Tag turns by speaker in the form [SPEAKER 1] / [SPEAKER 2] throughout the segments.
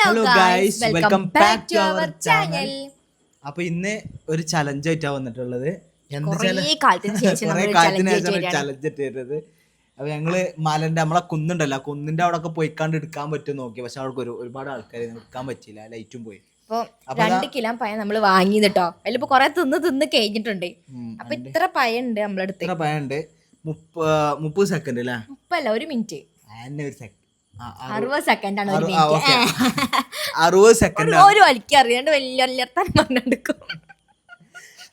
[SPEAKER 1] Hello guys welcome back to our channel
[SPEAKER 2] അപ്പോൾ ഇന്ന് ഒരു ചലഞ്ച് ആയിട്ടാ വന്നിട്ടുള്ളത്.
[SPEAKER 1] കുറേ കാലത്തിന് ശേഷം നമ്മൾ challenge ആയിട്ട്
[SPEAKER 2] ചലഞ്ച് ഇട്ടിരുന്നത്. അപ്പൊ ഞങ്ങൾ മലന്റെ നമ്മളെ കുന്നുണ്ടല്ലോ ആ കുന്നിന്റെ അവിടെ ഒക്കെ പോയിക്കാണ്ട് എടുക്കാൻ പറ്റും നോക്കി. പക്ഷെ അവിടെ ഒരു ഒരുപാട് ആൾക്കാരെ എടുക്കാൻ പറ്റില്ല ലൈറ്റും പോയി.
[SPEAKER 1] അപ്പൊ രണ്ട് കിലോ പയ നമ്മൾ വാങ്ങി കേട്ടോ അതിലിപ്പോ കൊറേ തിന്ന് തിന്ന് കഴിഞ്ഞിട്ടുണ്ട്.
[SPEAKER 2] ഉം,
[SPEAKER 1] അപ്പൊ ഇത്ര പയ ഉണ്ട് നമ്മളടുത്ത്.
[SPEAKER 2] ഇത്ര പയുണ്ട് മുപ്പ മുപ്പത് സെക്കൻഡ് അല്ലേ
[SPEAKER 1] മുപ്പല്ല ഒരു മിനിറ്റ്
[SPEAKER 2] അതിന്റെ ഒരു സെക്കൻഡ്
[SPEAKER 1] അറുപത് സെക്കൻഡ് ആണ്
[SPEAKER 2] അറുപത് സെക്കൻഡ്
[SPEAKER 1] ഒരു വലിക്ക് അറിയാണ്ട് വലിയ വലിയ പറഞ്ഞെടുക്കും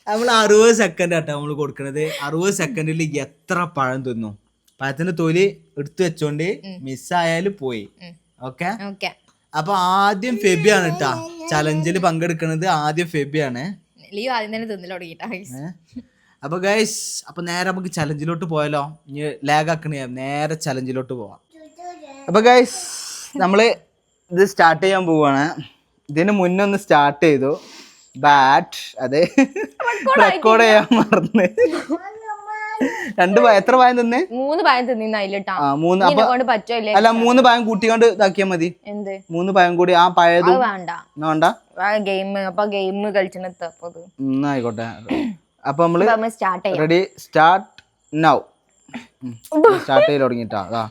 [SPEAKER 2] നമ്മൾ അറുപത് സെക്കൻഡ് ആട്ടോ നമ്മൾ കൊടുക്കണത്. അറുപത് സെക്കൻഡിൽ എത്ര പഴം തിന്നു? പഴത്തിന്റെ തൊലി എടുത്തു വെച്ചോണ്ട് മിസ്സായാലും പോയി. ഓക്കെ? അപ്പൊ ആദ്യം ഫെബി ആണ് കേട്ടാ ചലഞ്ചിൽ പങ്കെടുക്കുന്നത് ആദ്യം ഫെബിയാണ്.
[SPEAKER 1] ലീവ് ആദ്യം തന്നെ തിന്നൽ തുടങ്ങിട്ടാ?
[SPEAKER 2] അപ്പൊ ഗൈസ് അപ്പൊ നേരെ നമുക്ക് ചലഞ്ചിലോട്ട് പോയാലോ? ഇനി ലാഗ് ആക്കണേ നേരെ ചലഞ്ചിലോട്ട് പോവാം. അപ്പൊ ഗൈസ് നമ്മൾ ഇത് സ്റ്റാർട്ട് ചെയ്യാൻ പോവാണ്. ഇതിന് മുന്നേ ഒന്ന് സ്റ്റാർട്ട് ചെയ്തു. ബാറ്റ് അതെ. റെക്കോർഡ് ചെയ്യാൻ മറന്ന്. രണ്ട് എത്ര പായം തന്നെ?
[SPEAKER 1] മൂന്ന് പായം തന്നെ അതിലിട്ടാ.
[SPEAKER 2] ആ മൂന്ന്. അല്ല മൂന്ന് പായം കൂട്ടിക്കൊണ്ട് ഇതാക്കിയാ മതി.
[SPEAKER 1] എന്ത്?
[SPEAKER 2] മൂന്ന് പായം കൂടി ആ
[SPEAKER 1] പായത് വേണ്ട. ഗെയിം അപ്പൊ ഗെയിം കളിച്ചിട്ട്
[SPEAKER 2] ആയിക്കോട്ടെ. അപ്പൊ
[SPEAKER 1] നമ്മൾ നമ്മൾ start
[SPEAKER 2] ready start now start ചെയ്ത് തുടങ്ങിട്ടാ അതാ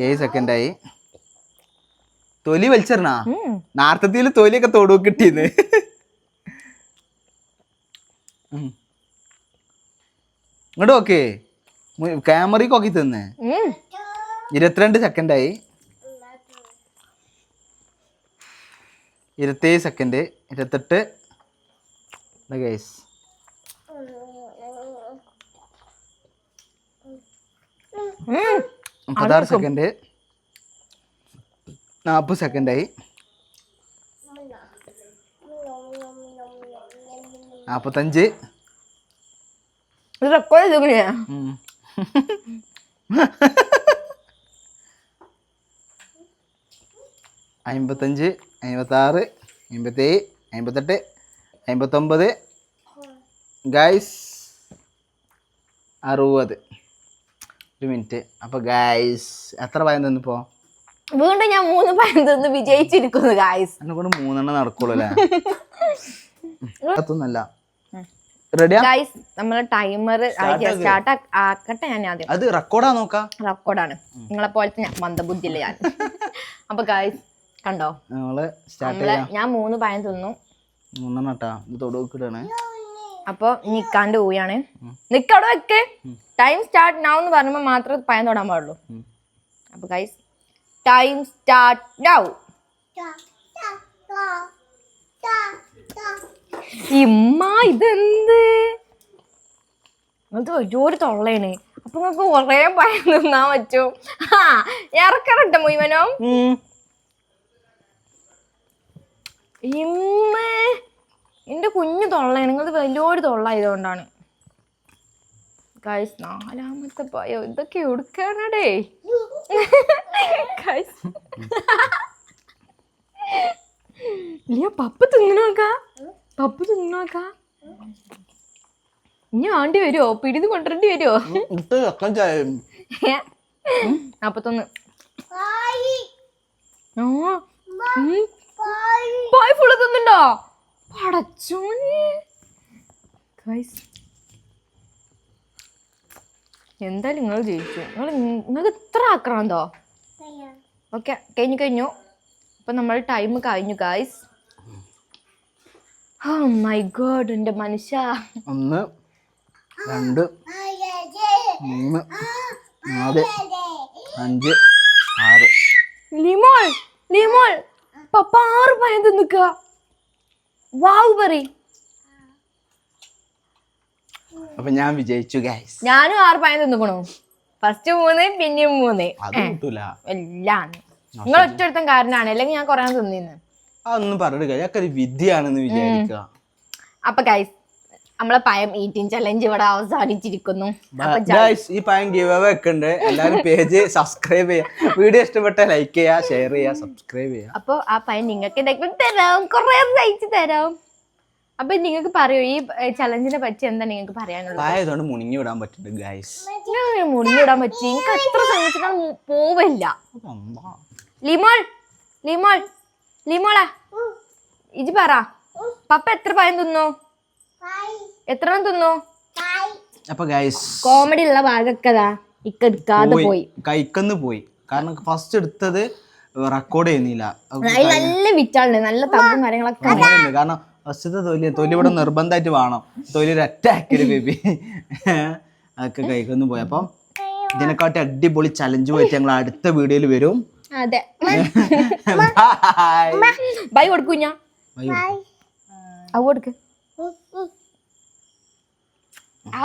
[SPEAKER 2] ഏഴ് സെക്കൻഡ് ആയി. തൊലി വലിച്ചെറിഞ്ഞാ?
[SPEAKER 1] ഉം.
[SPEAKER 2] തൊലിയൊക്കെ തൊടു കിട്ടിയത് ഇങ്ങോട്ട് ഓക്കെ ക്യാമറയ്ക്ക് ഒക്കെ തന്നെ. ഇരുപത്തിരണ്ട് സെക്കൻഡ് ആയി. ഇരുപത്തേഴ് സെക്കൻഡ് ഇരുപത്തെട്ട്. ഗൈസ്. മുപ്പത്താറ് സെക്കൻഡ് നാൽപ്പത് സെക്കൻഡായി നാൽപ്പത്തഞ്ച്
[SPEAKER 1] റെക്കോർഡ് ചെയ്തില്ലേ.
[SPEAKER 2] അമ്പത്തഞ്ച് അമ്പത്താറ് അമ്പത്തേഴ് അമ്പത്തെട്ട് അമ്പത്തൊമ്പത്. ഗൈസ് അറുപത്. ഒരു മിനിറ്റ്. അപ്പൊ ഗൈസ് എത്ര പയം തന്നിപ്പോ?
[SPEAKER 1] വീണ്ടും ഞാൻ മൂന്ന് പയം തിന്ന് വിജയിച്ചിരിക്കുന്നു ഗായ്സ്
[SPEAKER 2] എന്നെ കൊണ്ട് മൂന്നെണ്ണം നടക്കുള്ളൂ അല്ലേ? അതൊന്നല്ല
[SPEAKER 1] ഗായ്സ് നമ്മളെ ടൈമർ സ്റ്റാർട്ട് ആക്കട്ടെ ഞാൻ ആദ്യം.
[SPEAKER 2] അത് റെക്കോർഡാ നോക്കാ.
[SPEAKER 1] റെക്കോർഡാണ് നിങ്ങളെ പോലത്തെ ഞാൻ മന്ദബുദ്ധിയില്ല ഞാൻ. അപ്പൊ ഗായ്സ് കണ്ടോ? ഞാൻ മൂന്ന് പയം തിന്നു.
[SPEAKER 2] മൂന്നെണ്ണം ഇത് തൊടുക്കിടാണ്
[SPEAKER 1] അപ്പൊ നിക്കാണ്ട് പോവുകയാണ് നിക്കവിടെ വെക്ക്. ടൈം സ്റ്റാർട്ട് നൗ എന്ന് പറയുമ്പോൾ മാത്രം പയം തൊടാൻ പാടുള്ളൂ. അപ്പൊ ഗൈസ് ടൈം സ്റ്റാർട്ട് നൗ ഇമ്മ ഇതെന്ത്? ഇത് ഒരുപാട് തൊള്ളയാണ്. അപ്പൊ നിങ്ങൾക്ക് കൊറേ പയം തിന്നാൻ പറ്റും. ആ ഇറക്കറട്ടെ മുഴുവനോ. ഇമ്മേ. എന്റെ കുഞ്ഞു തൊള്ളയാണ്. നിങ്ങളത് വലിയൊരു തൊള്ളായതുകൊണ്ടാണ്. ഗൈസ് നാലാമത്തെ പയോ. ഇതൊക്കെ എടുക്കാനടേ ഗൈസ് ഇല്ല പപ്പ് പപ്പ തിന്നു തിന്നോക്കാ ഇനി ആണ്ടി വരുമോ പിടിന്ന് കൊണ്ടുവരേണ്ടി വരുമോ നാപ്പത്തൊന്ന്. ഫുള്ള് തിന്നുണ്ടോ പടച്ചോനെ ഗൈസ് എന്തായാലും നിങ്ങൾ ജയിച്ചു. നിങ്ങൾ നിങ്ങൾക്ക് ഇത്ര ആക്രാന്തോ? ഓക്കെ കഴിഞ്ഞു കഴിഞ്ഞു. അപ്പൊ നമ്മൾ ടൈം കഴിഞ്ഞു ഗൈസ് ഓ മൈ ഗോഡ് എന്റെ മനുഷ്യ.
[SPEAKER 2] ഒന്ന് രണ്ട് മൂന്ന് നാല് അഞ്ച് ആറ്.
[SPEAKER 1] ലിമോൾ ലിമോൾ. പപ്പ ആറ് പയം തിന്നിക്ക വാവ് പറ
[SPEAKER 2] അപ്പൊ ഞാൻ വിജയിച്ചു ഗൈസ്
[SPEAKER 1] ഞാനും ആറ് പയം തിന്നിക്കണു. ഫസ്റ്റ് മൂന്ന് പിന്നെയും മൂന്ന്.
[SPEAKER 2] അത് കിട്ടൂല.
[SPEAKER 1] എല്ലാം. നിങ്ങൾ ഒറ്റടുത്തം കാരനാണ്. അല്ലെങ്കിൽ ഞാൻ കൊറേ തിന്നിന്ന്.
[SPEAKER 2] അതൊന്നും ഒക്കെ ഒരു വിധിയാണെന്ന് വിചാരിക്കുക.
[SPEAKER 1] അപ്പൊ ഗൈസ് നമ്മളെ പയം ഈറ്റിംഗ് ചലഞ്ച് ഇവിടെ അവസാനിച്ചിരിക്കുന്നു.
[SPEAKER 2] ഈ പയം ഗിവ് അവേ ഒക്കെ ഉണ്ട്. എല്ലാവരും പേജ് സബ്സ്ക്രൈബ് ചെയ്യുക വീഡിയോ ഇഷ്ടപ്പെട്ട ലൈക്ക് ചെയ്യുക ഷെയർ ചെയ്യുക സബ്സ്ക്രൈബ് ചെയ്യുക
[SPEAKER 1] അപ്പൊ ആ പയം നിങ്ങൾക്ക് തരാം. കുറെ തയ്ച്ചു തരാം. അപ്പൊ നിങ്ങൾക്ക് പറയൂ ഈ ചലഞ്ചിനെ പറ്റി എന്താ നിങ്ങൾക്ക് പറയാനുള്ളത്?
[SPEAKER 2] മുണിങ്ങി വിടാൻ പറ്റുന്നുണ്ട് ഗൈസ്
[SPEAKER 1] ഞാൻ വിടാൻ പറ്റി. എനിക്ക് എത്ര ശ്രമിച്ചിട്ടാണ് പോവില്ല. ലിമോൾ ലിമോൾ ലിമോളാ. ഇജി പറ. പപ്പ എത്ര പയം തിന്നു? എത്ര എണ്ണം തിന്നു?
[SPEAKER 2] അപ്പൊ ഗൈസ്
[SPEAKER 1] കോമഡി ഉള്ള ഭാഗമൊക്കെ അതാ ഇക്ക എടുക്കാതെ പോയി.
[SPEAKER 2] കൈക്കന്ന് പോയി. കാരണം ഫസ്റ്റ് എടുത്തത് റെക്കോർഡ് ചെയ്യുന്നില്ല.
[SPEAKER 1] നല്ല വിറ്റാളുണ്ട് നല്ല തമ്പും കാര്യങ്ങളൊക്കെ
[SPEAKER 2] കാരണം ഫസ്റ്റത്തെ തൊലി തൊലി ഇവിടെ നിർബന്ധമായിട്ട് വേണം. തൊലി ഒരു അറ്റാക്കിൽ ബേബി അതൊക്കെ കൈക്കൊന്നും പോയി. അപ്പം ഇതിനെക്കാട്ടി അടിപൊളി ചലഞ്ച് പോയിട്ട് ഞങ്ങൾ അടുത്ത വീഡിയോയിൽ വരും.
[SPEAKER 1] അതെ. ബൈ കൊടുക്കൂ ഞാൻ
[SPEAKER 2] Bye.
[SPEAKER 1] അവ കൊടുക്ക്